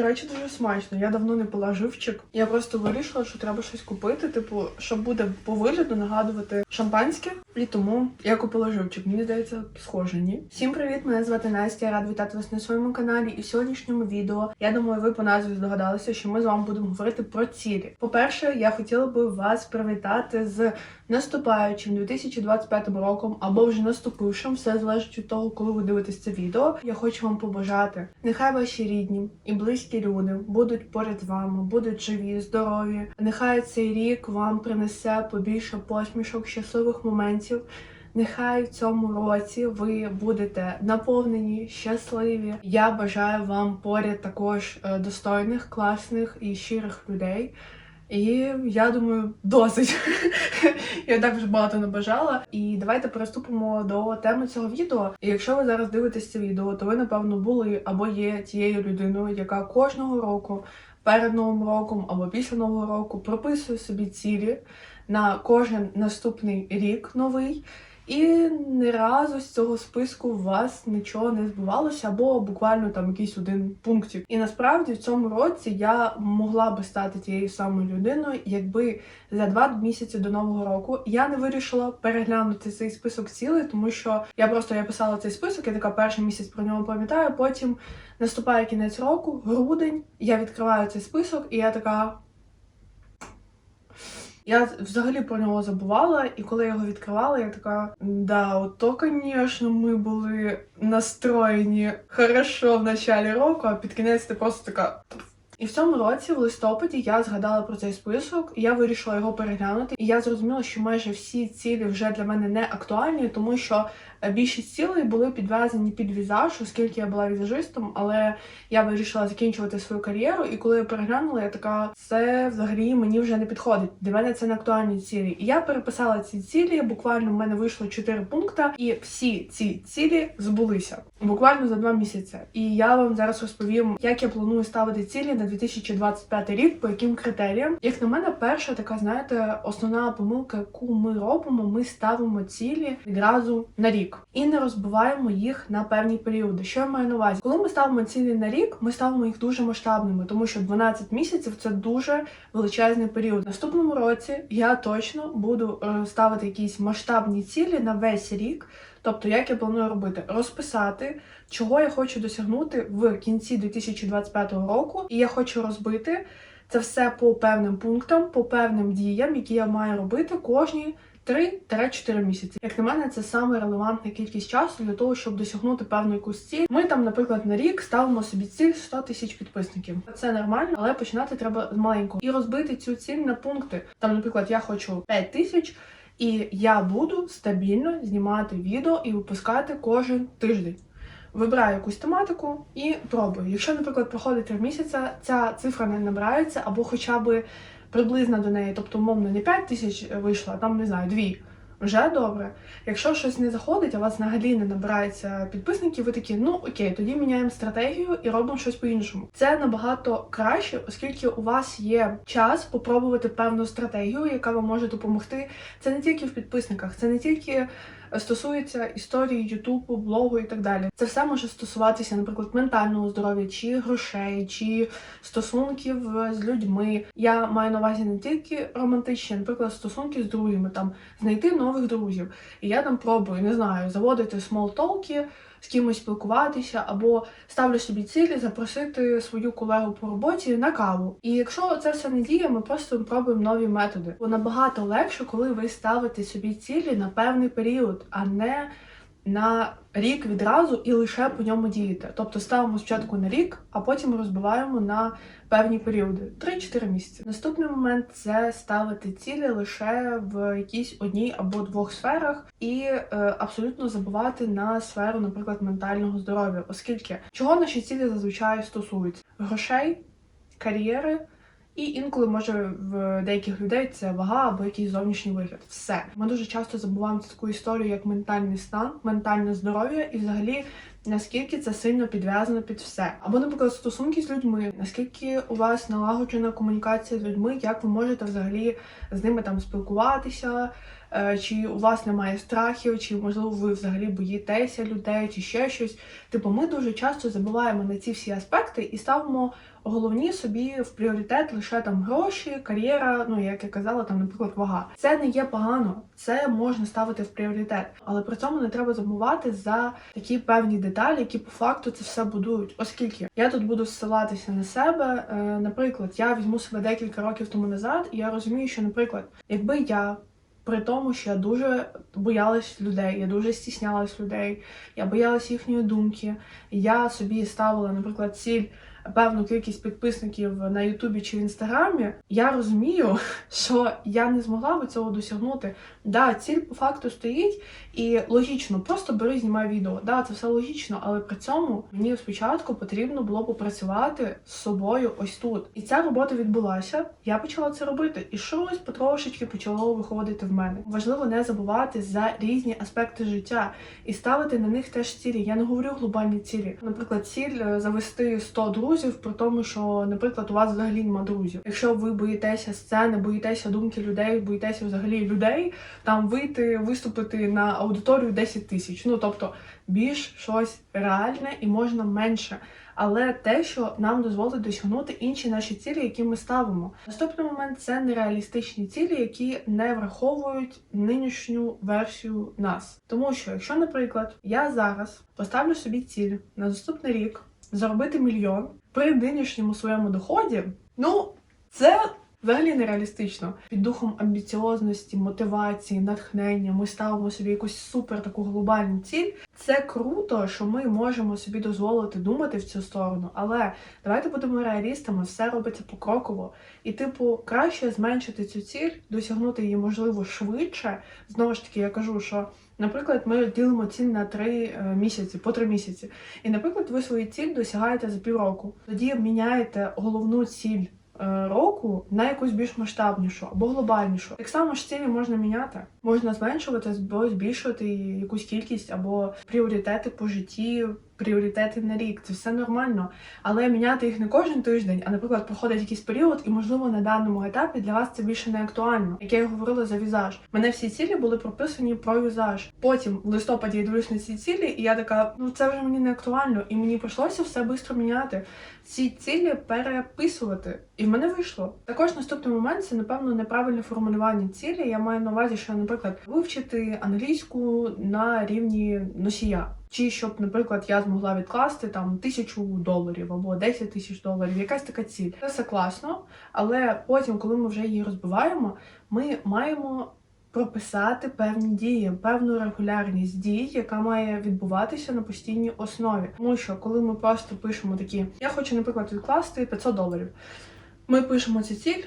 До речі, дуже смачно. Я давно не пила живчик. Я просто вирішила, що треба щось купити, типу, що буде по вигляду нагадувати шампанське. І тому я купила живчик. Мені здається, схоже, ні. Всім привіт! Мене звати Настя. Я рада вітати вас на своєму каналі. І в сьогоднішньому відео я думаю, ви по назві здогадалися, що ми з вами будемо говорити про цілі. По-перше, я хотіла би вас привітати з наступаючим 2025 роком або вже наступившим. Все залежить від того, коли ви дивитесь це відео. Я хочу вам побажати. Нехай ваші рідні і близькі люди будуть поряд вами, будуть живі, здорові. Нехай цей рік вам принесе побільше посмішок, щасливих моментів. Нехай в цьому році ви будете наповнені, щасливі. Я бажаю вам поряд також е, достойних, класних і щирих людей. І я думаю, досить. я так вже багато не бажала. І давайте переступимо до теми цього відео. І якщо ви зараз дивитесь це відео, то ви напевно були або є тією людиною, яка кожного року перед новим роком або після нового року прописує собі цілі на кожен наступний рік новий. І ні разу з цього списку у вас нічого не збувалося, або буквально там якийсь один пунктик. І насправді в цьому році я могла би стати тією самою людиною, якби за два місяці до нового року я не вирішила переглянути цей список цілей, тому що я просто я писала цей список, я така перший місяць про нього пам'ятаю. Потім наступає кінець року, грудень. Я відкриваю цей список, і я така. Я взагалі про нього забувала, і коли я його відкривала, я така, да, ото, звісно, ми були настроєні хорошо в началі року, а під кінець ти просто така. І в цьому році, в листопаді, я згадала про цей список, я вирішила його переглянути. І я зрозуміла, що майже всі цілі вже для мене не актуальні, тому що е, більшість цілей були підв'язані під візаж, оскільки я була візажистом, але я вирішила закінчувати свою кар'єру. І коли я переглянула, я така, це взагалі мені вже не підходить. Для мене це не актуальні цілі. І я переписала ці цілі. Буквально в мене вийшло 4 пункти, і всі ці цілі збулися буквально за два місяці. І я вам зараз розповім, як я планую ставити цілі на 2025 рік, по яким критеріям. Як на мене, перша така, знаєте, основна помилка, яку ми робимо, ми ставимо цілі відразу на рік і не розбиваємо їх на певні періоди. Що я маю на увазі? Коли ми ставимо цілі на рік, ми ставимо їх дуже масштабними, тому що 12 місяців це дуже величезний період. Наступному році я точно буду е, ставити якісь масштабні цілі на весь рік. Тобто, як я планую робити? Розписати, чого я хочу досягнути в кінці 2025 року, і я хочу розбити це все по певним пунктам, по певним діям, які я маю робити кожні 3-4 місяці. Як на мене, це саме релевантна кількість часу для того, щоб досягнути певну якусь ціль. Ми там, наприклад, на рік ставимо собі ціль 100 тисяч підписників. Це нормально, але починати треба з маленького і розбити цю ціль на пункти. Там, наприклад, я хочу 5 тисяч. І я буду стабільно знімати відео і випускати кожен тиждень. Вибираю якусь тематику і пробую. Якщо, наприклад, проходить три місяця, ця цифра не набирається, або хоча б приблизно до неї, тобто, умовно, не 5 тисяч вийшло, а там не знаю, 2. Вже добре. Якщо щось не заходить, а у вас взагалі не набирається підписників, ви такі, ну окей, тоді міняємо стратегію і робимо щось по-іншому. Це набагато краще, оскільки у вас є час попробувати певну стратегію, яка вам може допомогти. Це не тільки в підписниках, це не тільки стосується історії Ютубу, блогу і так далі. Це все може стосуватися, наприклад, ментального здоров'я, чи грошей, чи стосунків з людьми. Я маю на увазі не тільки романтичні, наприклад, стосунки з друзями, там знайти нових друзів. І я там пробую, не знаю, заводити смолтолки, з кимось спілкуватися, або ставлю собі цілі запросити свою колегу по роботі на каву. І якщо це все не діє, ми просто пробуємо нові методи. Бо набагато легше, коли ви ставите собі цілі на певний період, а не на рік відразу і лише по ньому діяти. Тобто ставимо спочатку на рік, а потім розбиваємо на певні періоди 3-4 місяці. Наступний момент це ставити цілі лише в якійсь одній або двох сферах, і е, абсолютно забувати на сферу, наприклад, ментального здоров'я, оскільки чого наші цілі зазвичай стосуються грошей, кар'єри. І інколи може в деяких людей це вага або якийсь зовнішній вигляд. Все ми дуже часто забуваємо таку історію, як ментальний стан, ментальне здоров'я, і взагалі наскільки це сильно підв'язано під все. Або, наприклад, стосунки з людьми, наскільки у вас налагоджена комунікація з людьми, як ви можете взагалі з ними там спілкуватися. Е, чи у вас немає страхів, чи можливо ви взагалі боїтеся людей, чи ще щось. Типу, ми дуже часто забуваємо на ці всі аспекти і ставимо головні собі в пріоритет лише там гроші, кар'єра, ну як я казала, там, наприклад, вага. Це не є погано, це можна ставити в пріоритет, але при цьому не треба забувати за такі певні деталі, які по факту це все будують. Оскільки я тут буду ссилатися на себе. Е, наприклад, я візьму себе декілька років тому назад, і я розумію, що, наприклад, якби я. При тому, що я дуже боялась людей, я дуже стіснялась людей, я боялась їхньої думки. Я собі ставила, наприклад, ціль певну кількість підписників на Ютубі чи в Інстаграмі. Я розумію, що я не змогла би цього досягнути. Да, ціль по факту стоїть, і логічно, просто бери, знімай відео. Да, це все логічно, але при цьому мені спочатку потрібно було попрацювати з собою ось тут. І ця робота відбулася. Я почала це робити, і щось потрошечки почало виходити в мене. Важливо не забувати за різні аспекти життя і ставити на них теж цілі. Я не говорю глобальні цілі. Наприклад, ціль е, завести 100 друзів, при тому, що, наприклад, у вас взагалі нема друзів. Якщо ви боїтеся сцени, боїтеся думки людей, боїтеся взагалі людей, там вийти, виступити на аудиторію 10 тисяч. Ну тобто більш щось реальне і можна менше. Але те, що нам дозволить досягнути інші наші цілі, які ми ставимо. Наступний момент це нереалістичні цілі, які не враховують нинішню версію нас. Тому що, якщо, наприклад, я зараз поставлю собі ціль на наступний рік заробити мільйон при нинішньому своєму доході, ну це взагалі нереалістично. Під духом амбіціозності, мотивації, натхнення ми ставимо собі якусь супер таку глобальну ціль. Це круто, що ми можемо собі дозволити думати в цю сторону, але давайте будемо реалістами, все робиться покроково. І, типу, краще зменшити цю ціль, досягнути її можливо швидше. Знову ж таки, я кажу, що. Наприклад, ми ділимо ціль на три е, місяці, по три місяці. І, наприклад, ви свою ціль досягаєте за півроку. Тоді міняєте головну ціль року на якусь більш масштабнішу або глобальнішу. Так само ж цілі можна міняти, можна зменшувати або збільшувати якусь кількість або пріоритети по житті. Пріоритети на рік, це все нормально, але міняти їх не кожен тиждень, а наприклад, проходить якийсь період, і можливо на даному етапі для вас це більше не актуально. Як я говорила за візаж. Мене всі цілі були прописані про візаж. Потім в листопаді я дивлюсь на ці цілі, і я така, ну це вже мені не актуально, і мені прийшлося все швидко міняти. Ці цілі переписувати, і в мене вийшло. Також наступний момент це напевно неправильне формулювання цілі. Я маю на увазі, що, наприклад, вивчити англійську на рівні носія. Чи щоб, наприклад, я змогла відкласти там тисячу доларів або 10 тисяч доларів, якась така ціль. Це все класно, але потім, коли ми вже її розбиваємо, ми маємо прописати певні дії, певну регулярність дій, яка має відбуватися на постійній основі. Тому що коли ми просто пишемо такі, я хочу, наприклад, відкласти 500 доларів. Ми пишемо цю ціль.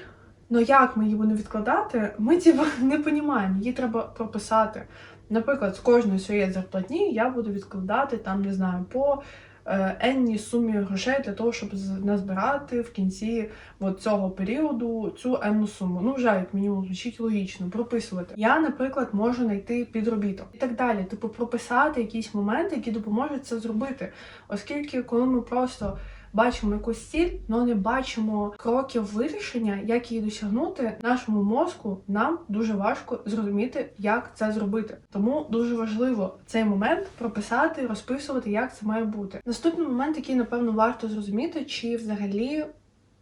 Ну як ми її будемо відкладати, ми типу, не розуміємо, її треба прописати. Наприклад, з кожної своєї зарплатні я буду відкладати там, не знаю, по е, енній сумі грошей для того, щоб назбирати в кінці от цього періоду цю енну суму. Ну, вже як мінімум звучить логічно, прописувати. Я, наприклад, можу знайти підробіток і так далі. Типу, прописати якісь моменти, які допоможуть це зробити. Оскільки, коли ми просто бачимо якусь ціль, але не бачимо кроків вирішення, як її досягнути, нашому мозку нам дуже важко зрозуміти, як це зробити. Тому дуже важливо цей момент прописати, розписувати, як це має бути. Наступний момент, який напевно варто зрозуміти, чи взагалі.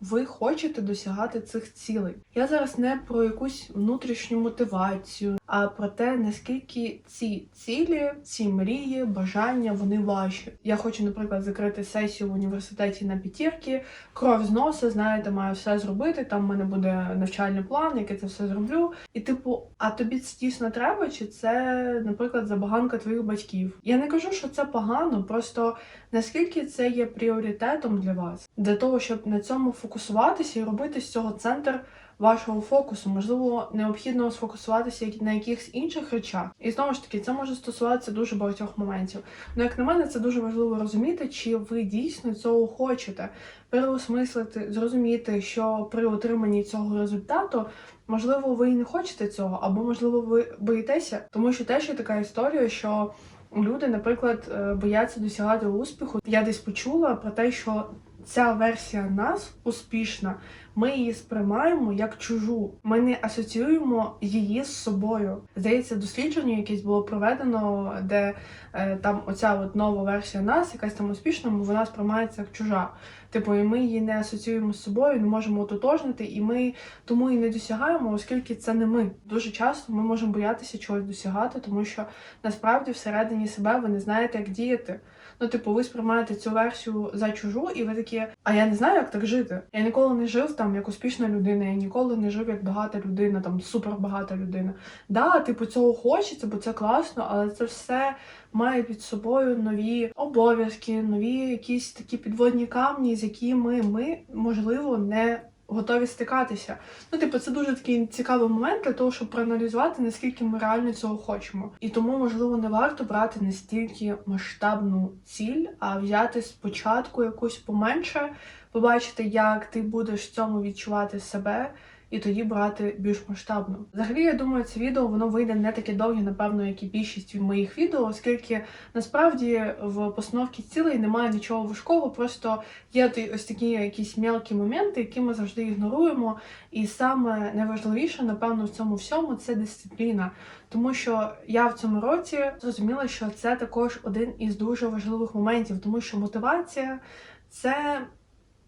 Ви хочете досягати цих цілей. Я зараз не про якусь внутрішню мотивацію, про те, наскільки ці цілі, ці мрії, бажання вони ваші. Я хочу, наприклад, закрити сесію в університеті на п'ятірки, кров з носа, знаєте, маю все зробити. Там в мене буде навчальний план, як я це все зроблю. І типу, а тобі це дійсно треба? Чи це, наприклад, забаганка твоїх батьків? Я не кажу, що це погано, просто наскільки це є пріоритетом для вас, для того, щоб на цьому фокусуватися і робити з цього центр вашого фокусу. Можливо, необхідно сфокусуватися на якихось інших речах. І знову ж таки, це може стосуватися дуже багатьох моментів. Ну, як на мене, це дуже важливо розуміти, чи ви дійсно цього хочете, переосмислити, зрозуміти, що при отриманні цього результату. Можливо, ви і не хочете цього, або можливо, ви боїтеся, тому що теж є така історія, що люди, наприклад, е, бояться досягати успіху. Я десь почула про те, що ця версія нас успішна, ми її сприймаємо як чужу. Ми не асоціюємо її з собою. Здається, дослідження якесь було проведено, де е, там оця от нова версія нас, якась там успішна, вона сприймається як чужа. Типу, і ми її не асоціюємо з собою, не можемо ототожнити, і ми тому і не досягаємо, оскільки це не ми. Дуже часто ми можемо боятися чогось досягати, тому що насправді всередині себе ви не знаєте, як діяти. Ну, типу, ви сприймаєте цю версію за чужу, і ви такі, а я не знаю, як так жити. Я ніколи не жив там як успішна людина, я ніколи не жив як багата людина, там супербагата людина. Да, типу, цього хочеться, бо це класно, але це все має під собою нові обов'язки, нові якісь такі підводні камні, з якими ми, можливо, не готові стикатися. Ну, типу, це дуже такий цікавий момент для того, щоб проаналізувати, наскільки ми реально цього хочемо. І тому, можливо, не варто брати настільки масштабну ціль, а взяти спочатку якусь поменше, побачити, як ти будеш в цьому відчувати себе. І тоді брати більш масштабно. Взагалі, я думаю, це відео воно вийде не таке довге, напевно, як і більшість моїх відео, оскільки насправді в постановці цілей немає нічого важкого, просто є ось такі якісь мелкі моменти, які ми завжди ігноруємо. І саме найважливіше, напевно, в цьому всьому це дисципліна. Тому що я в цьому році зрозуміла, що це також один із дуже важливих моментів, тому що мотивація це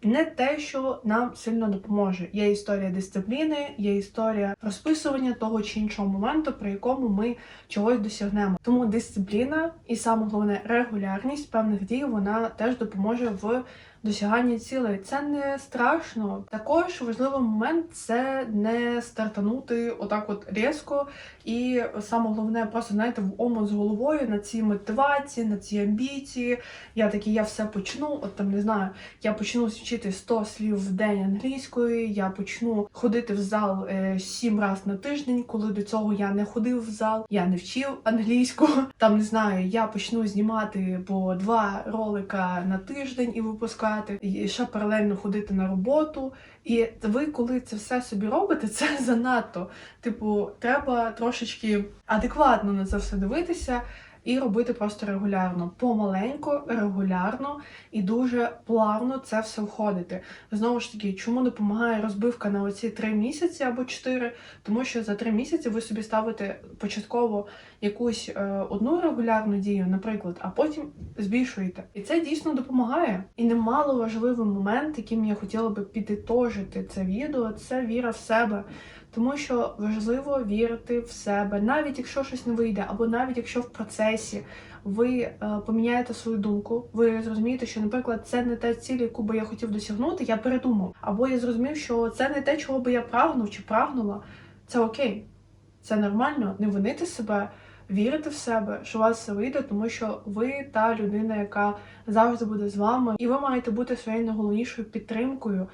не те, що нам сильно допоможе. Є історія дисципліни, є історія розписування того чи іншого моменту, при якому ми чогось досягнемо. Тому дисципліна і саме головне регулярність певних дій вона теж допоможе в досяганні цілей. Це не страшно. Також важливий момент це не стартанути отак, от різко, і саме головне, просто знаєте, в омут з головою на ці мотивації, на ці амбіції. Я такий, я все почну. От там не знаю, я почну вчити 100 слів в день англійської. Я почну ходити в зал е, 7 разів на тиждень, коли до цього я не ходив в зал, я не вчив англійську. Там не знаю, я почну знімати по два ролика на тиждень і випускати, і ще паралельно ходити на роботу. І ви, коли це все собі робите, це занадто. Типу, треба трошечки адекватно на це все дивитися. І робити просто регулярно, помаленьку, регулярно і дуже плавно це все входити. Знову ж таки, чому допомагає розбивка на оці три місяці або чотири? Тому що за три місяці ви собі ставите початково якусь е, одну регулярну дію, наприклад, а потім збільшуєте. І це дійсно допомагає. І немало важливий момент, яким я хотіла би підітожити це відео, це віра в себе. Тому що важливо вірити в себе, навіть якщо щось не вийде, або навіть якщо в процесі ви е, поміняєте свою думку, ви зрозумієте, що, наприклад, це не та ціль, яку би я хотів досягнути, я передумав. Або я зрозумів, що це не те, чого би я прагнув чи прагнула. Це окей, це нормально, не винити себе. Вірити в себе, що у вас все вийде, тому що ви та людина, яка завжди буде з вами, і ви маєте бути своєю найголовнішою підтримкою.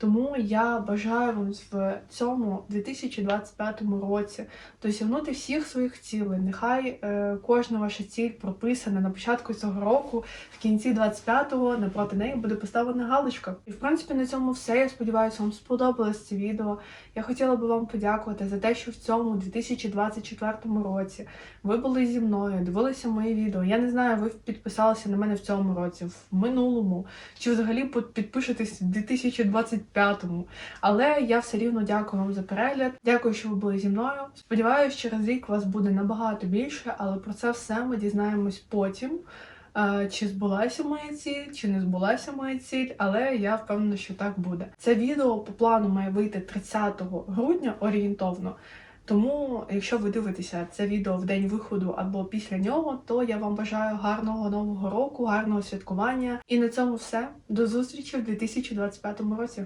Тому я бажаю вам в цьому 2025 році досягнути всіх своїх цілей. Нехай е, кожна ваша ціль прописана на початку цього року, в кінці 25-го напроти неї буде поставлена галочка. І в принципі на цьому все. Я сподіваюся, вам сподобалось це відео. Я хотіла би вам подякувати за те, що в цьому 2024 році ви були зі мною, дивилися мої відео. Я не знаю, ви підписалися на мене в цьому році, в минулому, чи взагалі під- підпишетесь в 2025-му. Але я все рівно дякую вам за перегляд. Дякую, що ви були зі мною. Сподіваюсь, через рік вас буде набагато більше, але про це все ми дізнаємось потім. Е, Чи збулася моя ціль, чи не збулася моя ціль, але я впевнена, що так буде. Це відео по плану має вийти 30 грудня орієнтовно. Тому, якщо ви дивитеся це відео в день виходу або після нього, то я вам бажаю гарного нового року, гарного святкування. І на цьому все. До зустрічі в 2025 році.